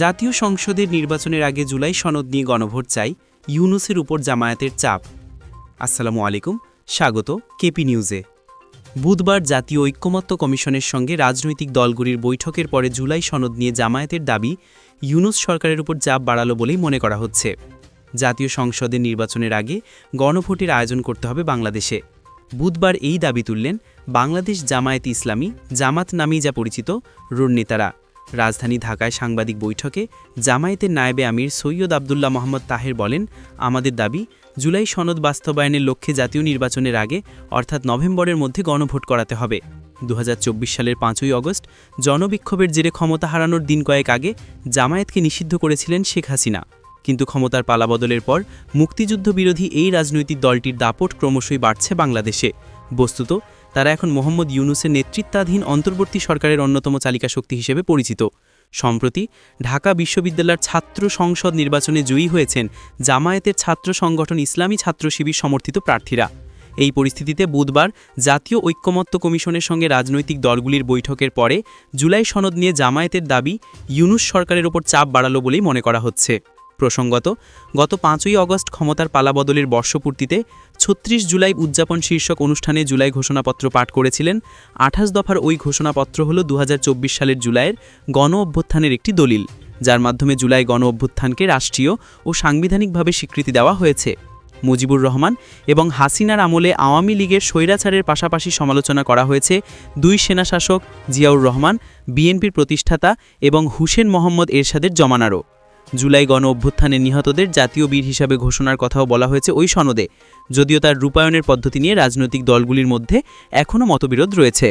জাতীয় সংসদের নির্বাচনের আগে জুলাই সনদ নিয়ে গণভোট চাই ইউনুসের উপর জামায়াতের চাপ। আসসালামু আলাইকুম, স্বাগত কেপি নিউজে। বুধবার জাতীয় ঐক্যমত্য কমিশনের সঙ্গে রাজনৈতিক দলগুলির বৈঠকের পরে জুলাই সনদ নিয়ে জামায়াতের দাবি, ইউনুস সরকারের উপর চাপ বাড়ালো বলেই মনে করা হচ্ছে। জাতীয় সংসদের নির্বাচনের আগে গণভোটের আয়োজন করতে হবে বাংলাদেশে। বুধবার এই দাবি তুললেন বাংলাদেশ জামায়াত ইসলামী, জামাত নামেই যা পরিচিত রুর নেতারা। রাজধানী ঢাকায় সাংবাদিক বৈঠকে জামায়াতের নায়েবে আমির সৈয়দ আবদুল্লাহ মোহাম্মদ তাহের বলেন, আমাদের দাবি, জুলাই সনদ বাস্তবায়নের লক্ষ্যে জাতীয় নির্বাচনের আগে, অর্থাৎ নভেম্বরের মধ্যে গণভোট করাতে হবে। দু হাজার চব্বিশ সালের পাঁচই অগস্ট, জনবিক্ষোভের জেরে ক্ষমতা হারানোর দিন কয়েক আগে জামায়াতকে নিষিদ্ধ করেছিলেন শেখ হাসিনা। কিন্তু ক্ষমতার পালাবদলের পর মুক্তিযুদ্ধ বিরোধী এই রাজনৈতিক দলটির দাপট ক্রমশই বাড়ছে বাংলাদেশে। বস্তুত তারা এখন মোহাম্মদ ইউনুসের নেতৃত্বাধীন অন্তর্বর্তী সরকারের অন্যতম চালিকা শক্তি হিসেবে পরিচিত। সম্প্রতি ঢাকা বিশ্ববিদ্যালয়ের ছাত্র সংসদ নির্বাচনে জয়ী হয়েছেন জামায়াতের ছাত্র সংগঠন ইসলামী ছাত্র শিবির সমর্থিত প্রার্থীরা। এই পরিস্থিতিতে বুধবার জাতীয় ঐক্যমত্য কমিশনের সঙ্গে রাজনৈতিক দলগুলির বৈঠকের পরে জুলাই সনদ নিয়ে জামায়াতের দাবি ইউনুস সরকারের ওপর চাপ বাড়ালো বলেই মনে করা হচ্ছে। প্রসঙ্গত, গত পাঁচই অগস্ট ক্ষমতার পালাবদলের বর্ষপূর্তিতে ছত্রিশ জুলাই উদযাপন শীর্ষক অনুষ্ঠানে জুলাই ঘোষণাপত্র পাঠ করেছিলেন। আঠাশ দফার ওই ঘোষণাপত্র হল দু হাজার চব্বিশ সালের জুলাইয়ের গণ অভ্যুত্থানের একটি দলিল, যার মাধ্যমে জুলাই গণ অভ্যুত্থানকে রাষ্ট্রীয় ও সাংবিধানিকভাবে স্বীকৃতি দেওয়া হয়েছে। মুজিবুর রহমান এবং হাসিনার আমলে আওয়ামী লীগের স্বৈরাচারের পাশাপাশি সমালোচনা করা হয়েছে দুই সেনাশাসক জিয়াউর রহমান, বিএনপির প্রতিষ্ঠাতা এবং হুসেন মোহাম্মদ এরশাদের জমানারও। জুলাই গণ অভ্যুত্থানে নিহতদের জাতীয় বীর হিসাবে ঘোষণার কথাও বলা হয়েছে ওই সনদে, যদিও তার রূপায়ণের পদ্ধতি নিয়ে রাজনৈতিক দলগুলির মধ্যে এখনও মতবিরোধ রয়েছে।